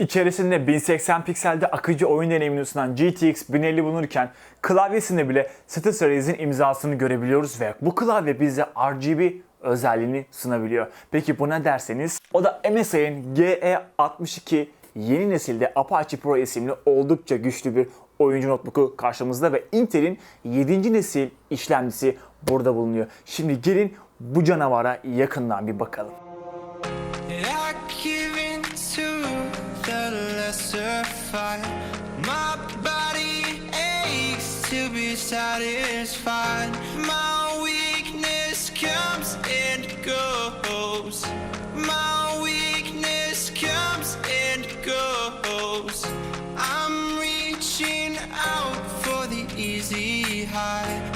İçerisinde 1080 pikselde akıcı oyun deneyimini sunan GTX 1050 bulunurken klavyesinde bile SteelSeries'in imzasını görebiliyoruz ve bu klavye bize RGB özelliğini sunabiliyor. Peki bu ne derseniz o da MSI'nin GE62 yeni nesilde Apache Pro isimli oldukça güçlü bir oyuncu notebook'u karşımızda ve Intel'in 7. nesil işlemcisi burada bulunuyor. Şimdi gelin bu canavara yakından bir bakalım. Fight. My body aches to be satisfied. My weakness comes and goes. My weakness comes and goes. I'm reaching out for the easy high.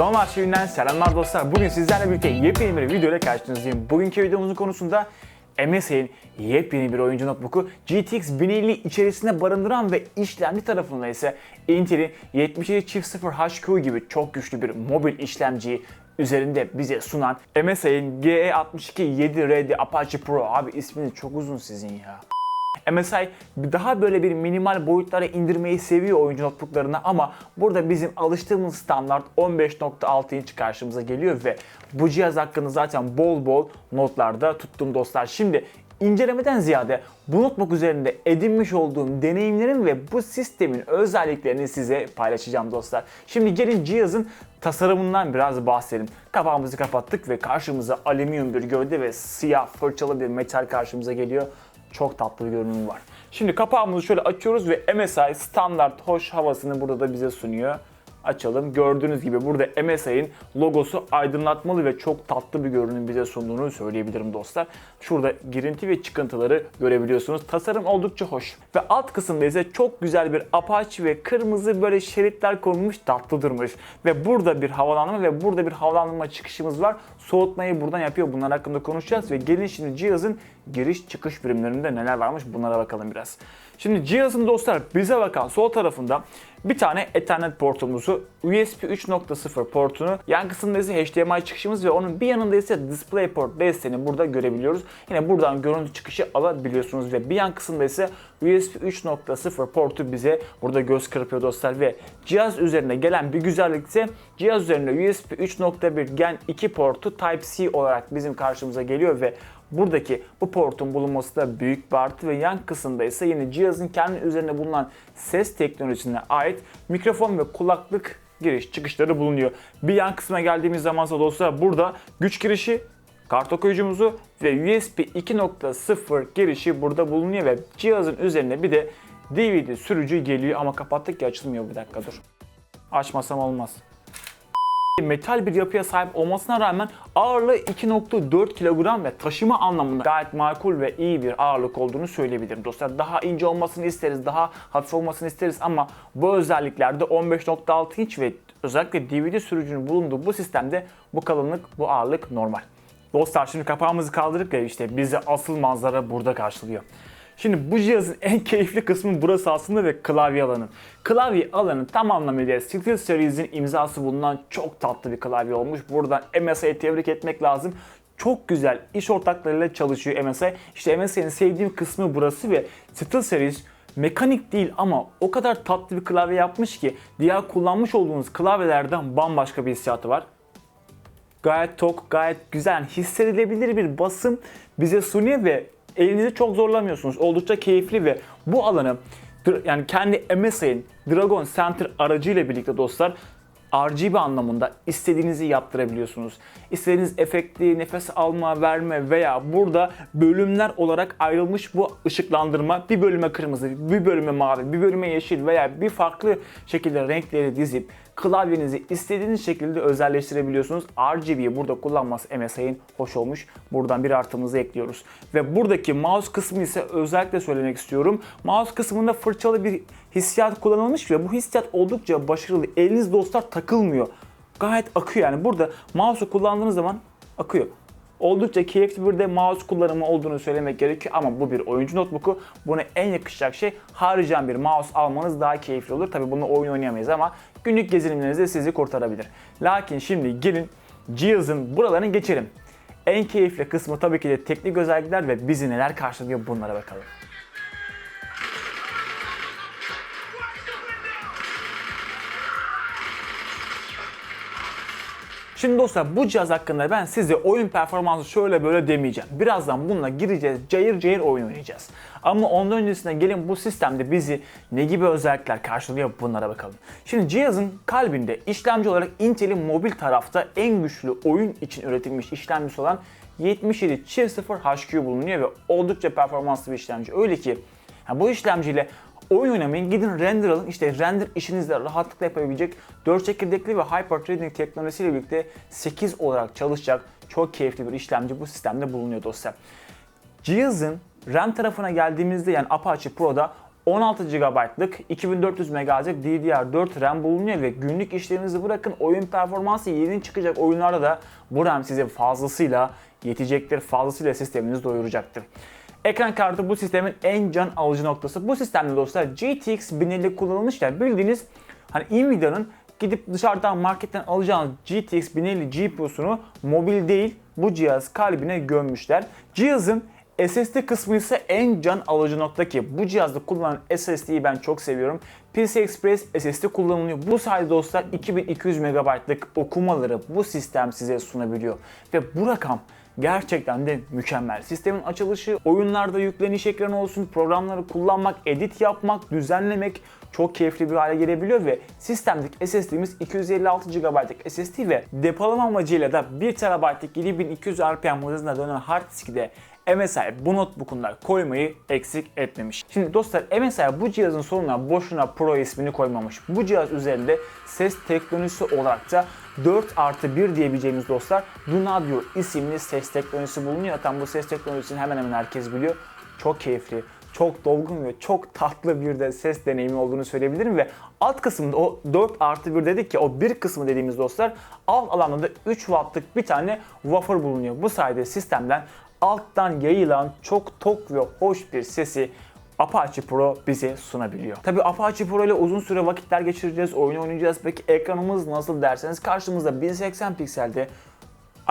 Doğum Arşivinden selamlar dostlar. Bugün sizlerle birlikte yepyeni bir video ile karşınızdayım. Bugünkü videomuzun konusunda MSI'nin yepyeni bir oyuncu notebook'u GTX 1050 içerisinde barındıran ve işlemci tarafında ise Intel'in 77 çift 0 HQ gibi çok güçlü bir mobil işlemciyi üzerinde bize sunan MSI'nin GE62 7RD Apache Pro. Abi isminiz çok uzun sizin ya. MSI daha böyle bir minimal boyutlara indirmeyi seviyor oyuncu notebooklarına ama burada bizim alıştığımız standart 15.6 inç karşımıza geliyor ve bu cihaz hakkında zaten bol bol notlarda tuttum dostlar. Şimdi incelemeden ziyade bu notebook üzerinde edinmiş olduğum deneyimlerim ve bu sistemin özelliklerini size paylaşacağım dostlar. Şimdi gelin cihazın tasarımından biraz bahsedelim. Kapağımızı kapattık ve karşımıza alüminyum bir gövde ve siyah fırçalı bir metal karşımıza geliyor çok tatlı bir görünümü var. Şimdi kapağımızı şöyle açıyoruz ve MSI standart hoş havasını burada da bize sunuyor. Açalım. Gördüğünüz gibi burada MSI'nin logosu aydınlatmalı ve çok tatlı bir görünüm bize sunduğunu söyleyebilirim dostlar. Şurada girinti ve çıkıntıları görebiliyorsunuz. Tasarım oldukça hoş. Ve alt kısımda ise çok güzel bir apache ve kırmızı böyle şeritler konulmuş tatlı durmuş. Ve burada bir havalandırma ve burada bir havalandırma çıkışımız var. Soğutmayı buradan yapıyor. Bunlar hakkında konuşacağız ve gelin şimdi cihazın giriş çıkış birimlerinde neler varmış bunlara bakalım biraz. Şimdi cihazın dostlar bize bakan sol tarafında bir tane Ethernet portumuzu, USB 3.0 portunu, yan kısımda ise HDMI çıkışımız ve onun bir yanında ise DisplayPort desteğini burada görebiliyoruz. Yine buradan görüntü çıkışı alabiliyorsunuz ve bir yan kısımda ise USB 3.0 portu bize burada göz kırpıyor dostlar ve cihaz üzerine gelen bir güzellik ise cihaz üzerinde USB 3.1 Gen 2 portu Type-C olarak bizim karşımıza geliyor ve Buradaki bu portun bulunması da büyük bir artı ve yan kısımda ise yine cihazın kendi üzerine bulunan ses teknolojisine ait mikrofon ve kulaklık giriş çıkışları bulunuyor. Bir yan kısma geldiğimiz zaman ise dostlar burada güç girişi, kart okuyucumuzu ve USB 2.0 girişi burada bulunuyor ve cihazın üzerine bir de DVD sürücü geliyor ama kapattık ya açılmıyor bir dakika dur. Açmasam olmaz metal bir yapıya sahip olmasına rağmen ağırlığı 2.4 kilogram ve taşıma anlamında gayet makul ve iyi bir ağırlık olduğunu söyleyebilirim dostlar. Daha ince olmasını isteriz, daha hafif olmasını isteriz ama bu özelliklerde 15.6 inç ve özellikle DVD sürücünün bulunduğu bu sistemde bu kalınlık, bu ağırlık normal. Dostlar şimdi kapağımızı kaldırıp ya işte bizi asıl manzara burada karşılıyor. Şimdi bu cihazın en keyifli kısmı burası aslında ve klavye alanı. Klavye alanı tam anlamıyla Steel Series'in imzası bulunan çok tatlı bir klavye olmuş. Buradan MSI'yi tebrik etmek lazım. Çok güzel iş ortaklarıyla çalışıyor MSI. İşte MSI'nin sevdiğim kısmı burası ve Steel Series mekanik değil ama o kadar tatlı bir klavye yapmış ki diğer kullanmış olduğunuz klavyelerden bambaşka bir hissiyatı var gayet tok, gayet güzel, hissedilebilir bir basım bize sunuyor ve elinizi çok zorlamıyorsunuz. Oldukça keyifli ve bu alanı yani kendi MSI'nin Dragon Center aracıyla birlikte dostlar RGB anlamında istediğinizi yaptırabiliyorsunuz. İstediğiniz efekti, nefes alma, verme veya burada bölümler olarak ayrılmış bu ışıklandırma bir bölüme kırmızı, bir bölüme mavi, bir bölüme yeşil veya bir farklı şekilde renkleri dizip klavyenizi istediğiniz şekilde özelleştirebiliyorsunuz. RGB'yi burada kullanması MSI'nin hoş olmuş. Buradan bir artımızı ekliyoruz. Ve buradaki mouse kısmı ise özellikle söylemek istiyorum. Mouse kısmında fırçalı bir hissiyat kullanılmış ve bu hissiyat oldukça başarılı. Eliniz dostlar takılmıyor. Gayet akıyor yani. Burada mouse'u kullandığınız zaman akıyor. Oldukça keyifli bir de mouse kullanımı olduğunu söylemek gerekiyor ama bu bir oyuncu notebook'u. Buna en yakışacak şey haricen bir mouse almanız daha keyifli olur. Tabi bunu oyun oynayamayız ama günlük gezinimlerinizde sizi kurtarabilir. Lakin şimdi gelin cihazın buralarını geçelim. En keyifli kısmı tabii ki de teknik özellikler ve bizi neler karşılıyor bunlara bakalım. Şimdi dostlar bu cihaz hakkında ben size oyun performansı şöyle böyle demeyeceğim. Birazdan bununla gireceğiz, cayır cayır oyun oynayacağız. Ama ondan öncesinde gelin bu sistemde bizi ne gibi özellikler karşılıyor bunlara bakalım. Şimdi cihazın kalbinde işlemci olarak Intel'in mobil tarafta en güçlü oyun için üretilmiş işlemcisi olan 7700 HQ bulunuyor ve oldukça performanslı bir işlemci. Öyle ki bu işlemciyle oyun oynamayın gidin render alın. İşte render işinizde rahatlıkla yapabilecek 4 çekirdekli ve hyper-threading teknolojisiyle birlikte 8 olarak çalışacak çok keyifli bir işlemci bu sistemde bulunuyor dostlar. Cihazın RAM tarafına geldiğimizde yani Apache Pro'da 16 GB'lık 2400 MHz'lik DDR4 RAM bulunuyor ve günlük işlerinizi bırakın oyun performansı yeni çıkacak oyunlarda da bu RAM size fazlasıyla yetecektir, fazlasıyla sisteminizi doyuracaktır. Ekran kartı bu sistemin en can alıcı noktası. Bu sistemde dostlar GTX 1050 kullanılmışlar. Bildiğiniz hani Nvidia'nın gidip dışarıdan marketten alacağınız GTX 1050 GPU'sunu mobil değil bu cihaz kalbine gömmüşler. Cihazın SSD kısmı ise en can alıcı nokta ki bu cihazda kullanılan SSD'yi ben çok seviyorum. PCI Express SSD kullanılıyor. Bu sayede dostlar 2200 MB'lık okumaları bu sistem size sunabiliyor. Ve bu rakam gerçekten de mükemmel. Sistemin açılışı, oyunlarda yükleniş ekranı olsun, programları kullanmak, edit yapmak, düzenlemek çok keyifli bir hale gelebiliyor ve sistemdeki SSD'miz 256 GB'lık SSD ve depolama amacıyla da 1 TB'lık 7200 RPM hızında dönen hard diski de MSI bu notebook'unda koymayı eksik etmemiş. Şimdi dostlar MSI bu cihazın sonuna boşuna Pro ismini koymamış. Bu cihaz üzerinde ses teknolojisi olarak da 4 artı 1 diyebileceğimiz dostlar Dunadio isimli ses teknolojisi bulunuyor. Zaten bu ses teknolojisini hemen hemen herkes biliyor. Çok keyifli, çok dolgun ve çok tatlı bir de ses deneyimi olduğunu söyleyebilirim ve alt kısmında o 4 artı 1 dedik ya o bir kısmı dediğimiz dostlar alt alanda da 3 wattlık bir tane woofer bulunuyor. Bu sayede sistemden alttan yayılan çok tok ve hoş bir sesi Apache Pro bize sunabiliyor. Tabi Apache Pro ile uzun süre vakitler geçireceğiz, oyun oynayacağız. Peki ekranımız nasıl derseniz karşımızda 1080 pikselde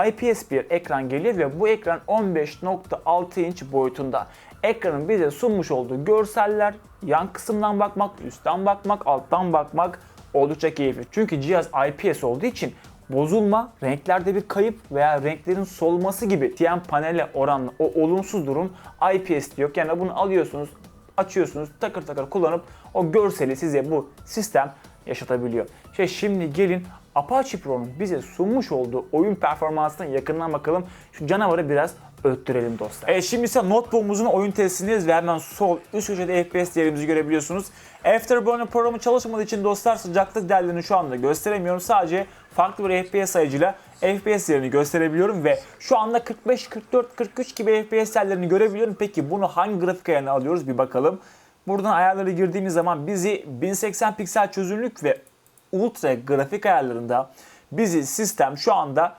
IPS bir ekran geliyor ve bu ekran 15.6 inç boyutunda. Ekranın bize sunmuş olduğu görseller yan kısımdan bakmak, üstten bakmak, alttan bakmak oldukça keyifli. Çünkü cihaz IPS olduğu için bozulma, renklerde bir kayıp veya renklerin solması gibi TN panele oranla o olumsuz durum IPS diyor. Yani bunu alıyorsunuz, açıyorsunuz, takır takır kullanıp o görseli size bu sistem yaşatabiliyor. Şey şimdi gelin Apache Pro'nun bize sunmuş olduğu oyun performansına yakından bakalım. Şu canavarı biraz öttürelim dostlar. Evet şimdi ise notebook'umuzun oyun testindeyiz ve hemen sol üst köşede FPS değerimizi görebiliyorsunuz. Afterburner programı çalışmadığı için dostlar sıcaklık değerlerini şu anda gösteremiyorum. Sadece farklı bir FPS sayıcıyla FPS değerini gösterebiliyorum ve şu anda 45, 44, 43 gibi FPS değerlerini görebiliyorum. Peki bunu hangi grafik ayarına alıyoruz bir bakalım. Buradan ayarları girdiğimiz zaman bizi 1080 piksel çözünürlük ve ultra grafik ayarlarında bizi sistem şu anda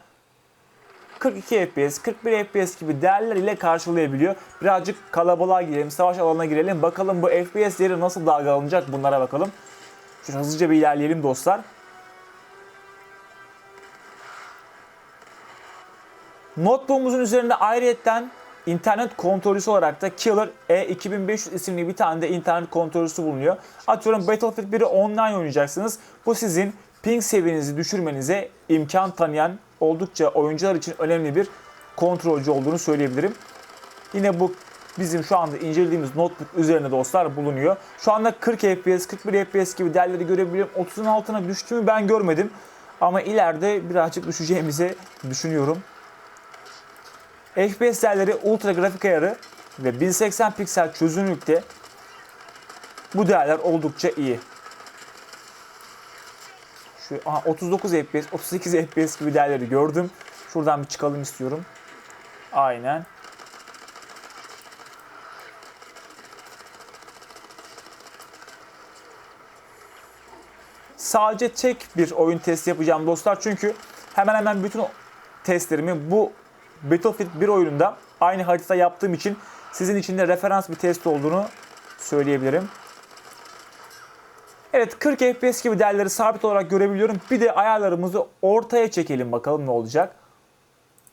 42 FPS, 41 FPS gibi değerler ile karşılayabiliyor. Birazcık kalabalığa girelim, savaş alanına girelim. Bakalım bu FPS değeri nasıl dalgalanacak bunlara bakalım. Şöyle hızlıca bir ilerleyelim dostlar. Notebook'umuzun üzerinde ayrıyetten internet kontrolcüsü olarak da Killer E2500 isimli bir tane de internet kontrolcüsü bulunuyor. Atıyorum Battlefield 1'i online oynayacaksınız. Bu sizin ping seviyenizi düşürmenize imkan tanıyan oldukça oyuncular için önemli bir kontrolcü olduğunu söyleyebilirim. Yine bu bizim şu anda incelediğimiz notebook üzerinde dostlar bulunuyor. Şu anda 40 FPS, 41 FPS gibi değerleri görebiliyorum. 30'un altına düştüğümü ben görmedim. Ama ileride birazcık düşeceğimizi düşünüyorum. FPS değerleri ultra grafik ayarı ve 1080 piksel çözünürlükte bu değerler oldukça iyi. Şu aha, 39 FPS, 38 FPS gibi değerleri gördüm. Şuradan bir çıkalım istiyorum. Aynen. sadece tek bir oyun testi yapacağım dostlar. Çünkü hemen hemen bütün testlerimi bu Battlefield 1 oyununda aynı haritada yaptığım için sizin için de referans bir test olduğunu söyleyebilirim. Evet 40 FPS gibi değerleri sabit olarak görebiliyorum. Bir de ayarlarımızı ortaya çekelim bakalım ne olacak.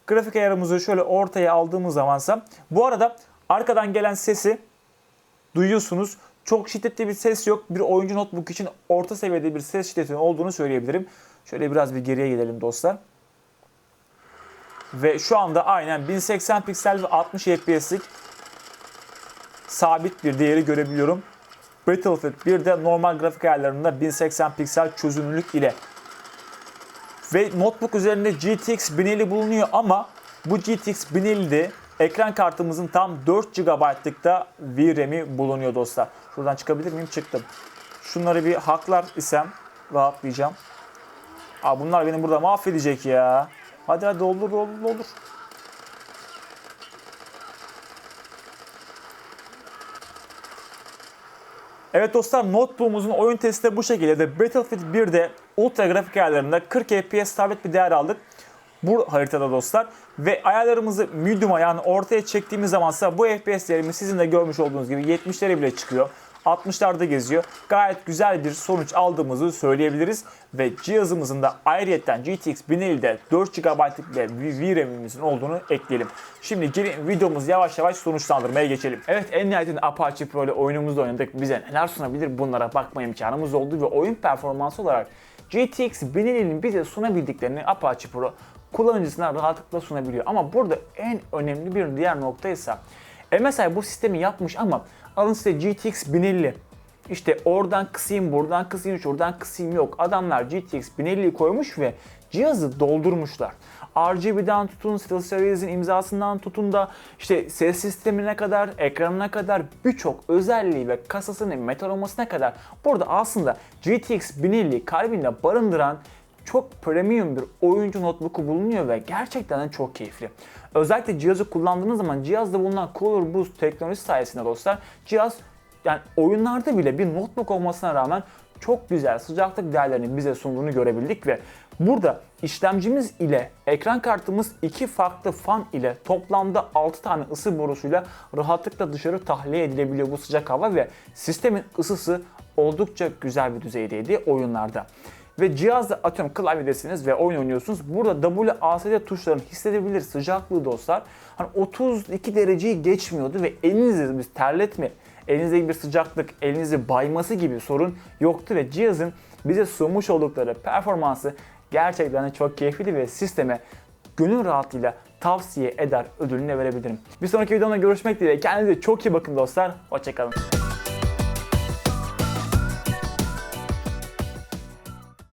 Grafik ayarımızı şöyle ortaya aldığımız zamansa bu arada arkadan gelen sesi duyuyorsunuz. Çok şiddetli bir ses yok. Bir oyuncu notebook için orta seviyede bir ses şiddetinin olduğunu söyleyebilirim. Şöyle biraz bir geriye gidelim dostlar. Ve şu anda aynen 1080 piksel ve 60 FPS'lik sabit bir değeri görebiliyorum. Battlefield 1'de normal grafik ayarlarında 1080 piksel çözünürlük ile ve notebook üzerinde GTX 1050 bulunuyor ama bu GTX 1050'de ekran kartımızın tam 4 GB'lık da VRAM'i bulunuyor dostlar. Şuradan çıkabilir miyim? Çıktım. Şunları bir haklar isem rahatlayacağım. Aa, bunlar beni burada mahvedecek ya. Hadi hadi olur olur olur. Evet dostlar notebook'umuzun oyun testi de bu şekilde de Battlefield 1'de ultra grafik ayarlarında 40 FPS sabit bir değer aldık. Bu haritada dostlar ve ayarlarımızı medium'a yani ortaya çektiğimiz zamansa bu FPS değerimiz sizin de görmüş olduğunuz gibi 70'lere bile çıkıyor. 60'larda geziyor. Gayet güzel bir sonuç aldığımızı söyleyebiliriz. Ve cihazımızın da ayrıyetten GTX 1050'de 4 GB'lık bir VRAM'imizin olduğunu ekleyelim. Şimdi gelin videomuzu yavaş yavaş sonuçlandırmaya geçelim. Evet en nihayetinde Apache Pro ile oyunumuzu oynadık. Bize neler sunabilir bunlara bakma imkanımız oldu ve oyun performansı olarak GTX 1050'nin bize sunabildiklerini Apache Pro kullanıcısına rahatlıkla sunabiliyor. Ama burada en önemli bir diğer nokta ise MSI bu sistemi yapmış ama alın size GTX 1050 işte oradan kısayım, buradan kısayım, şuradan kısayım yok. Adamlar GTX 1050'yi koymuş ve cihazı doldurmuşlar. RGB'den tutun, SteelSeries'in imzasından tutun da işte ses sistemine kadar, ekranına kadar birçok özelliği ve kasasının metal olmasına kadar burada aslında GTX 1050 kalbinde barındıran çok premium bir oyuncu notebook'u bulunuyor ve gerçekten de çok keyifli. Özellikle cihazı kullandığınız zaman cihazda bulunan Cooler Boost teknolojisi sayesinde dostlar cihaz yani oyunlarda bile bir notebook olmasına rağmen çok güzel sıcaklık değerlerinin bize sunduğunu görebildik ve burada işlemcimiz ile ekran kartımız iki farklı fan ile toplamda 6 tane ısı borusuyla rahatlıkla dışarı tahliye edilebiliyor bu sıcak hava ve sistemin ısısı oldukça güzel bir düzeydeydi oyunlarda. Ve cihazda atıyorum klavyedesiniz ve oyun oynuyorsunuz. Burada WASD tuşlarının hissedebilir sıcaklığı dostlar. Hani 32 dereceyi geçmiyordu ve elinizi biz terletme, elinizde bir sıcaklık, elinizi bayması gibi sorun yoktu ve cihazın bize sunmuş oldukları performansı gerçekten çok keyifli ve sisteme gönül rahatlığıyla tavsiye eder ödülünü verebilirim. Bir sonraki videomda görüşmek dileğiyle. Kendinize çok iyi bakın dostlar. Hoşçakalın.